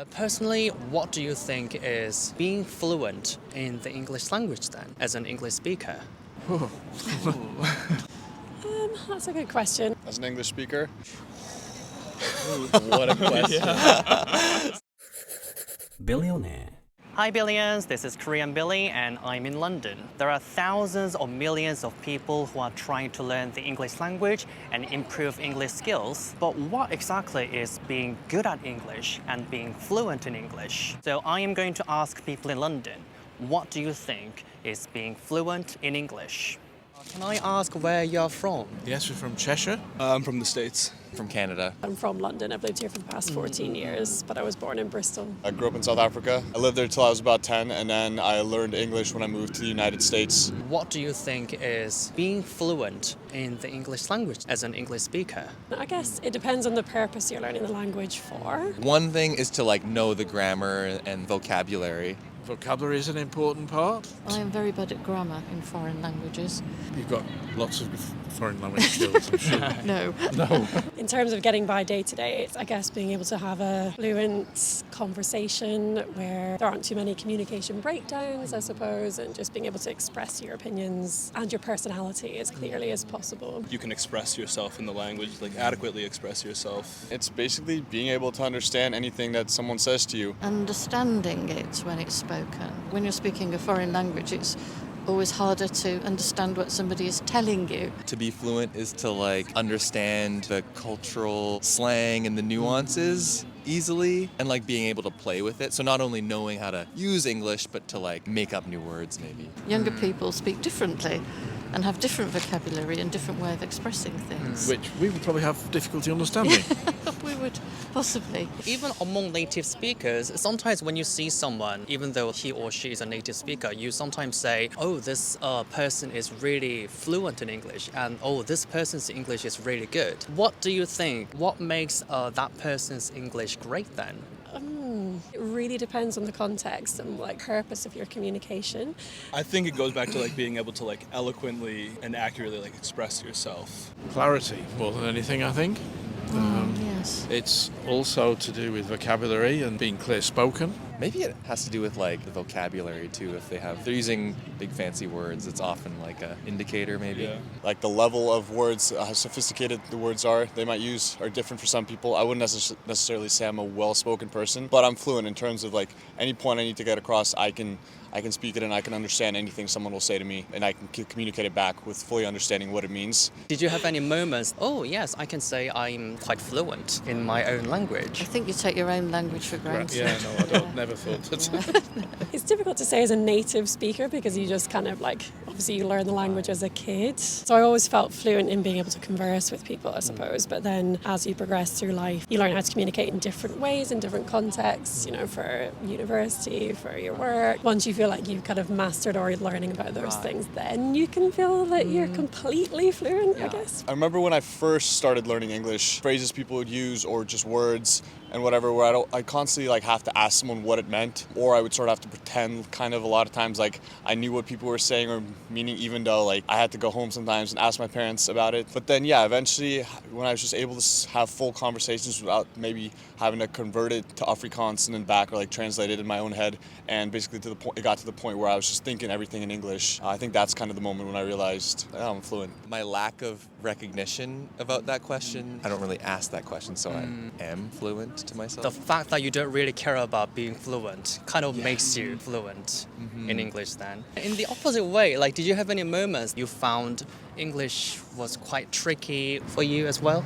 Uh, personally, what do you think is being fluent in the English language then, as an English speaker? Um, that's a good question. As an English speaker, What a question. Billionaire. Hi Billions, this is Korean Billy and I'm in London. There are thousands or millions of people who are trying to learn the English language and improve English skills. But what exactly is being good at English and being fluent in English? So I am going to ask people in London, what do you think is being fluent in English? Uh, can I ask where you're from? yes, we're from Cheshire. Uh, I'm from the States. From Canada. I'm from London. I've lived here for the past hmm. 14 years, but I was born in Bristol. I grew up in South Africa. I lived there till I was about 10, and then I learned English when I moved to the United States. What do you think is being fluent in the English language as an English speaker? I guess it depends on the purpose you're learning the language for. One thing is to like know the grammar and vocabulary. Vocabulary is an important part. I am very bad at grammar in foreign languages. You've got lots of foreign language skills, I'm sure. No. no. In terms of getting by day to day, it's, I guess, being able to have a fluent conversation where there aren't too many communication breakdowns, I suppose, and just being able to express your opinions and your personality as clearly as possible. you can express yourself in the language, like adequately express yourself. It's basically being able to understand anything that someone says to you. Understanding it when it's spoken. When you're speaking a foreign language, it's always harder to understand what somebody is telling you. To be fluent is to like understand the cultural slang and the nuances easily and like being able to play with it. So not only knowing how to use English but to like make up new words maybe. Younger people speak differently and have different vocabulary and different way of expressing things. Which we would probably have difficulty understanding. we would possibly. Even among native speakers, sometimes when you see someone, even though he or she is a native speaker, you sometimes say, oh, this uh, person is really fluent in English, and oh, this person's English is really good. What do you think? What makes uh, that person's English great then? It really depends on the context and like purpose of your communication. I think it goes back to like being able to like eloquently and accurately like express yourself. Clarity, more than anything, I think. Um, Yes. it's also to do with vocabulary and being clear spoken. Maybe it has to do with like the vocabulary too. If they have, if they're using big fancy words, it's often like a indicator maybe. Yeah. Like the level of words, uh, how sophisticated the words are, they might use are different for some people. I wouldn't necess- necessarily say I'm a well-spoken person, but I'm fluent in terms of like any point I need to get across, I can I can speak it and I can understand anything someone will say to me, and I can c- communicate it back with fully understanding what it means. Did you have any moments? Oh, yes, I can say I'm quite fluent in my own language. I think you take your own language for granted. Yeah, no, I don't, never thought that. It's difficult to say as a native speaker because you just kind of like, obviously, you learn the language as a kid. So I always felt fluent in being able to converse with people, I mm. suppose. But then as you progress through life, you learn how to communicate in different ways, in different contexts, you know, for university, for your work. Once you feel like you've kind of mastered or learning about those things, then you can feel that you're mm. completely fluent, I guess. I remember when I first started learning English, phrases people would use or just words and whatever where I don't I constantly like have to ask someone what it meant or I would sort of have to pretend kind of a lot of times like I knew what people were saying or meaning even though like I had to go home sometimes and ask my parents about it. But then yeah, eventually when I was just able to have full conversations without maybe having to convert it to Afrikaans and then back or like translate it in my own head and basically to the point it got to the point where I was just thinking everything in English. I think that's kind of the moment when I realized oh, I'm fluent. My lack of recognition about that question, I don't really ask that question, so I mm. am fluent to myself. The fact that you don't really care about being fluent kind of makes you fluent mm-hmm. in English then. In the opposite way, like did you have any moments you found English was quite tricky for you as well?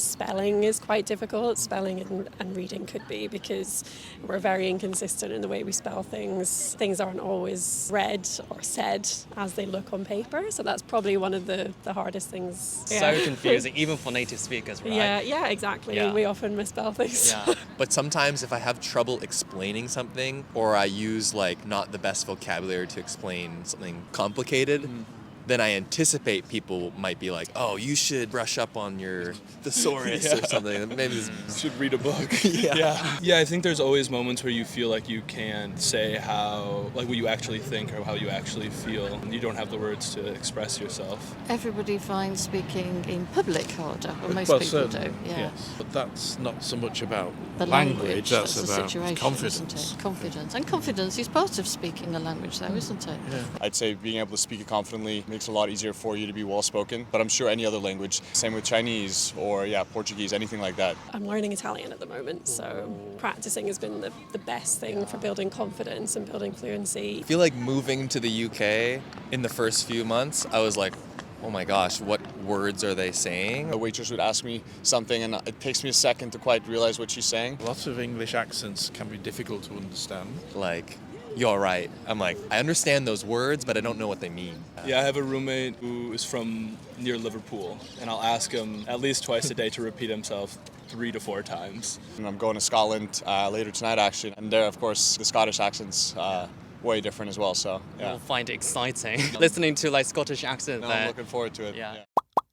Spelling is quite difficult. Spelling and, and reading could be because we're very inconsistent in the way we spell things. Things aren't always read or said as they look on paper. So that's probably one of the, the hardest things. So confusing, even for native speakers, right? Yeah, yeah, exactly. Yeah. We often misspell things. Yeah. But sometimes if I have trouble explaining something or I use like not the best vocabulary to explain something complicated, mm. Then I anticipate people might be like, "Oh, you should brush up on your thesaurus or something." Maybe this mm. should read a book. Yeah. yeah. Yeah, I think there's always moments where you feel like you can't say how, like what you actually think or how you actually feel. And you don't have the words to express yourself. Everybody finds speaking in public harder, or most well, people do. certainly, Yeah. yes. But that's not so much about The language, language, that's, the about situation, confidence. Isn't it? Confidence. And confidence is part of speaking a language, though, isn't it? Yeah. I'd say being able to speak it confidently makes it a lot easier for you to be well spoken. But I'm sure any other language, same with Chinese or yeah, Portuguese, anything like that. I'm learning Italian at the moment, so practicing has been the, the best thing for building confidence and building fluency. I feel like moving to the UK in the first few months, I was like, "Oh my gosh, what words are they saying?" A waitress would ask me something, and it takes me a second to quite realize what she's saying. Lots of English accents can be difficult to understand. Like, "You're right." I'm like, I understand those words, but I don't know what they mean. Yeah, I have a roommate who is from near Liverpool, and I'll ask him at least twice a day to repeat himself three to four times. And I'm going to Scotland uh, later tonight, actually, and there, of course, the Scottish accents uh, way different as well. So yeah, You'll find it exciting listening to like Scottish accent No, there. I'm looking forward to it. Yeah.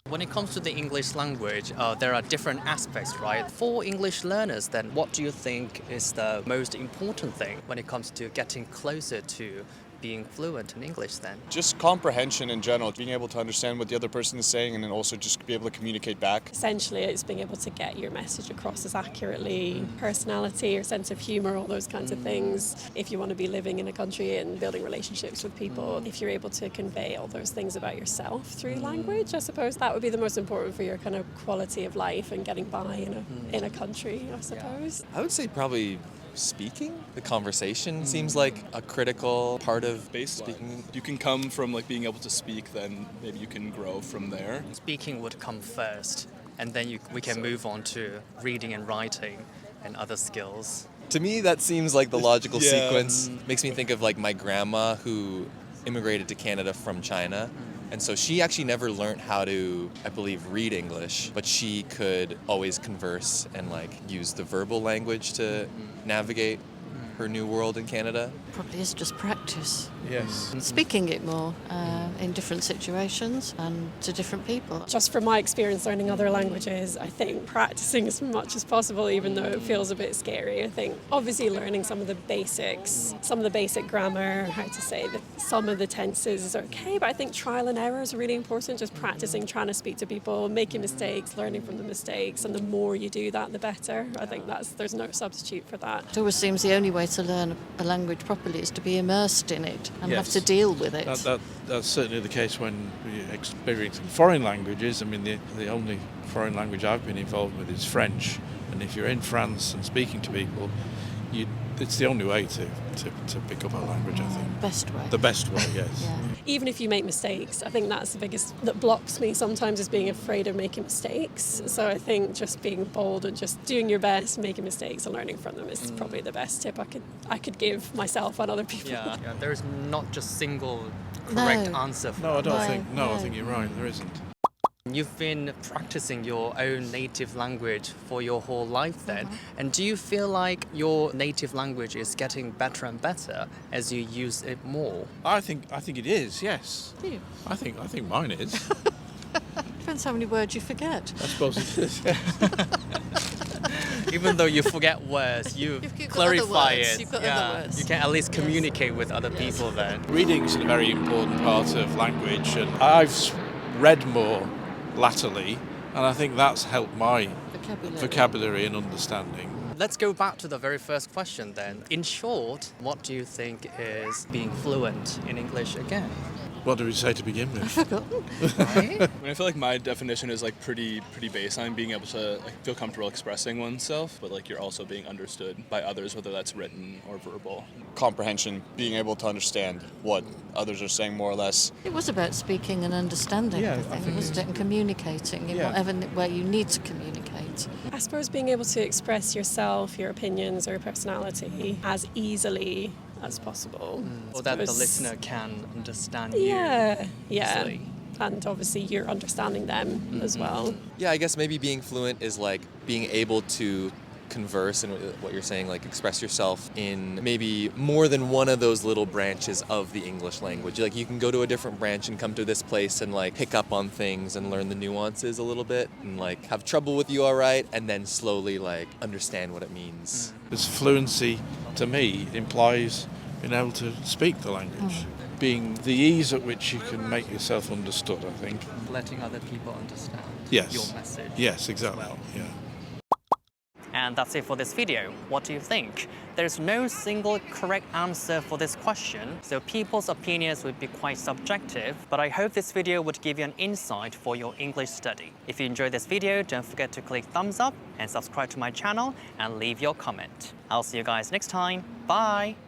When it comes to the English language, uh, there are different aspects, right? For English learners, then, what do you think is the most important thing when it comes to getting closer to being fluent in English? Then, Just comprehension in general, being able to understand what the other person is saying, and then also just be able to communicate back. Essentially, it's being able to get your message across as accurately, mm. personality, your sense of humor, all those kinds of mm. things. If you want to be living in a country and building relationships with people, mm. if you're able to convey all those things about yourself through language, I suppose that would be the most important for your kind of quality of life and getting by in a, in a country, I suppose. I would say probably speaking. The conversation hmm. seems like a critical part of Baseline. speaking. You can come from like being able to speak, then maybe you can grow from there. speaking would come first, and then you, we can move on to reading and writing and other skills. To me, that seems like the logical Yeah. sequence. Hmm. Makes me think of like my grandma who immigrated to Canada from China. And so she actually never learned how to, I believe, read English, but she could always converse and like use the verbal language to mm-hmm. navigate mm-hmm. her new world in Canada. Probably is just practice. Yes. Speaking it more uh, in different situations and to different people. Just from my experience learning other languages, I think practicing as much as possible, even though it feels a bit scary. I think obviously learning some of the basics, some of the basic grammar, how to say that some of the tenses is okay, but I think trial and error is really important. Just practicing, trying to speak to people, making mistakes, learning from the mistakes, and the more you do that, the better. I think that's there's no substitute for that. It always seems the only way to learn a language properly is to be immersed in it and have to deal with it. That, that, that's certainly the case when you're experiencing foreign languages. I mean, the, the only foreign language I've been involved with is French. And if you're in France and speaking to people, you, it's the only way to, to, to pick up a language, I think. Best way. The best way, yes. yeah. even if you make mistakes, I think that's the biggest that blocks me sometimes is being afraid of making mistakes. So I think just being bold and just doing your best, making mistakes and learning from them is mm. probably the best tip I could I could give myself and other people. Yeah, yeah there is not just single correct No. answer. For No, I don't No, think. No, I think you're right. There isn't. You've been practicing your own native language for your whole life then. Mm-hmm. And do you feel like your native language is getting better and better as you use it more? I think. I think it is. Yes. Do you? I think. I think mine is. Depends how many words you forget. I suppose it is. Even though you forget words, you You've got other clarify words, it. you've got other yeah, words. you can at least Yes. communicate with other people then. Reading's a very important part of language, and I've read more latterly, and I think that's helped my Vocabulary. vocabulary and understanding. Let's go back to the very first question then. In short, what do you think is being fluent in English again? What do we say to begin with? Forgotten. I mean, I feel like my definition is like pretty pretty baseline, being able to like, feel comfortable expressing oneself, but like you're also being understood by others, whether that's written or verbal. Comprehension, being able to understand what others are saying more or less. It was about speaking and understanding, Yeah, I I think, think wasn't it it? And communicating in Yeah. whatever way you need to communicate. I suppose being able to express yourself, your opinions or your personality as easily as possible. Mm. Or that the listener can understand you. Yeah, yeah. easily. And obviously you're understanding them mm-hmm. as well. Yeah, I guess maybe being fluent is like being able to converse and what you're saying, like express yourself in maybe more than one of those little branches of the English language. Like you can go to a different branch and come to this place and like pick up on things and learn the nuances a little bit and like have trouble with you all right and then slowly like understand what it means. Mm. Because fluency, to me, implies being able to speak the language, being the ease at which you can make yourself understood. I think. Letting other people understand Yes. your message. Yes, exactly. Yeah. And that's it for this video. What do you think? There's no single correct answer for this question, so people's opinions would be quite subjective, but I hope this video would give you an insight for your English study. If you enjoyed this video, don't forget to click thumbs up and subscribe to my channel and leave your comment. I'll see you guys next time. Bye!